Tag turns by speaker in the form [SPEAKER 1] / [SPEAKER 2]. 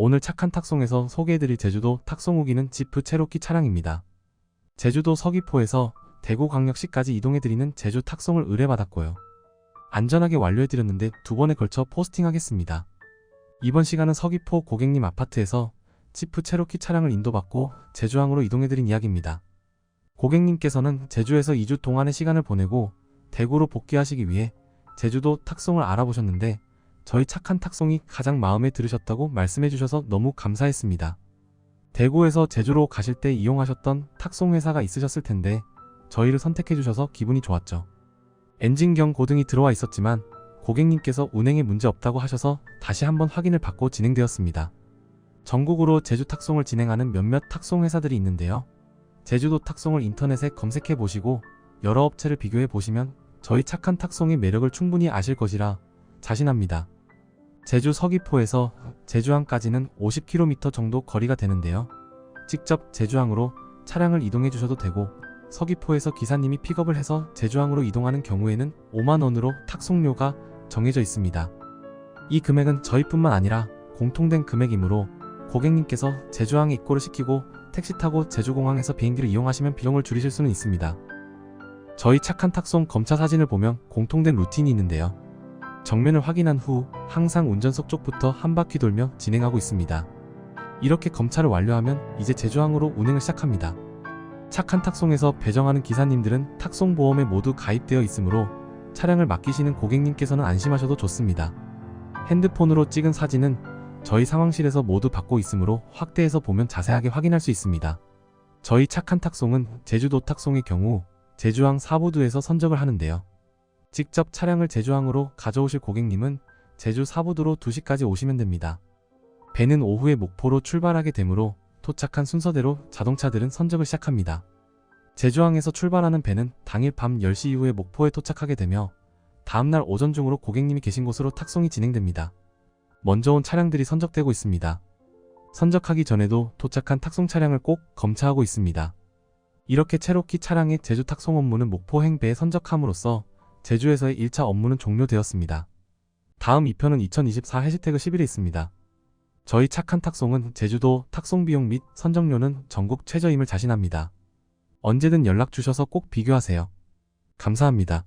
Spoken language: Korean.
[SPEAKER 1] 오늘 착한 탁송에서 소개해드릴 제주도 탁송 후기는 지프 체로키 차량입니다. 제주도 서귀포에서 대구광역시까지 이동해드리는 제주 탁송을 의뢰받았고요. 안전하게 완료해드렸는데 두 번에 걸쳐 포스팅하겠습니다. 이번 시간은 서귀포 고객님 아파트에서 지프 체로키 차량을 인도받고 제주항으로 이동해드린 이야기입니다. 고객님께서는 제주에서 2주 동안의 시간을 보내고 대구로 복귀하시기 위해 제주도 탁송을 알아보셨는데 저희 착한 탁송이 가장 마음에 들으셨다고 말씀해 주셔서 너무 감사했습니다. 대구에서 제주로 가실 때 이용하셨던 탁송 회사가 있으셨을 텐데 저희를 선택해 주셔서 기분이 좋았죠. 엔진경 고등이 들어와 있었지만 고객님께서 운행에 문제 없다고 하셔서 다시 한번 확인을 받고 진행되었습니다. 전국으로 제주 탁송을 진행하는 몇몇 탁송 회사들이 있는데요. 제주도 탁송을 인터넷에 검색해 보시고 여러 업체를 비교해 보시면 저희 착한 탁송의 매력을 충분히 아실 것이라 자신합니다. 제주 서귀포에서 제주항까지는 50km 정도 거리가 되는데요. 직접 제주항으로 차량을 이동해 주셔도 되고 서귀포에서 기사님이 픽업을 해서 제주항으로 이동하는 경우에는 5만원으로 탁송료가 정해져 있습니다. 이 금액은 저희뿐만 아니라 공통된 금액이므로 고객님께서 제주항에 입고를 시키고 택시 타고 제주공항에서 비행기를 이용하시면 비용을 줄이실 수는 있습니다. 저희 착한 탁송 검차 사진을 보면 공통된 루틴이 있는데요. 정면을 확인한 후 항상 운전석 쪽부터 한 바퀴 돌며 진행하고 있습니다. 이렇게 검차를 완료하면 이제 제주항으로 운행을 시작합니다. 착한 탁송에서 배정하는 기사님들은 탁송 보험에 모두 가입되어 있으므로 차량을 맡기시는 고객님께서는 안심하셔도 좋습니다. 핸드폰으로 찍은 사진은 저희 상황실에서 모두 받고 있으므로 확대해서 보면 자세하게 확인할 수 있습니다. 저희 착한 탁송은 제주도 탁송의 경우 제주항 사부두에서 선적을 하는데요. 직접 차량을 제주항으로 가져오실 고객님은 제주 사부두로 2시까지 오시면 됩니다. 배는 오후에 목포로 출발하게 되므로 도착한 순서대로 자동차들은 선적을 시작합니다. 제주항에서 출발하는 배는 당일 밤 10시 이후에 목포에 도착하게 되며 다음날 오전 중으로 고객님이 계신 곳으로 탁송이 진행됩니다. 먼저 온 차량들이 선적되고 있습니다. 선적하기 전에도 도착한 탁송 차량을 꼭 검차하고 있습니다. 이렇게 체로키 차량의 제주 탁송 업무는 목포 행배에 선적함으로써 제주에서의 1차 업무는 종료되었습니다. 다음 2편은 2024 해시태그 10일에 있습니다. 저희 착한 탁송은 제주도 탁송 비용 및 선정료는 전국 최저임을 자신합니다. 언제든 연락 주셔서 꼭 비교하세요. 감사합니다.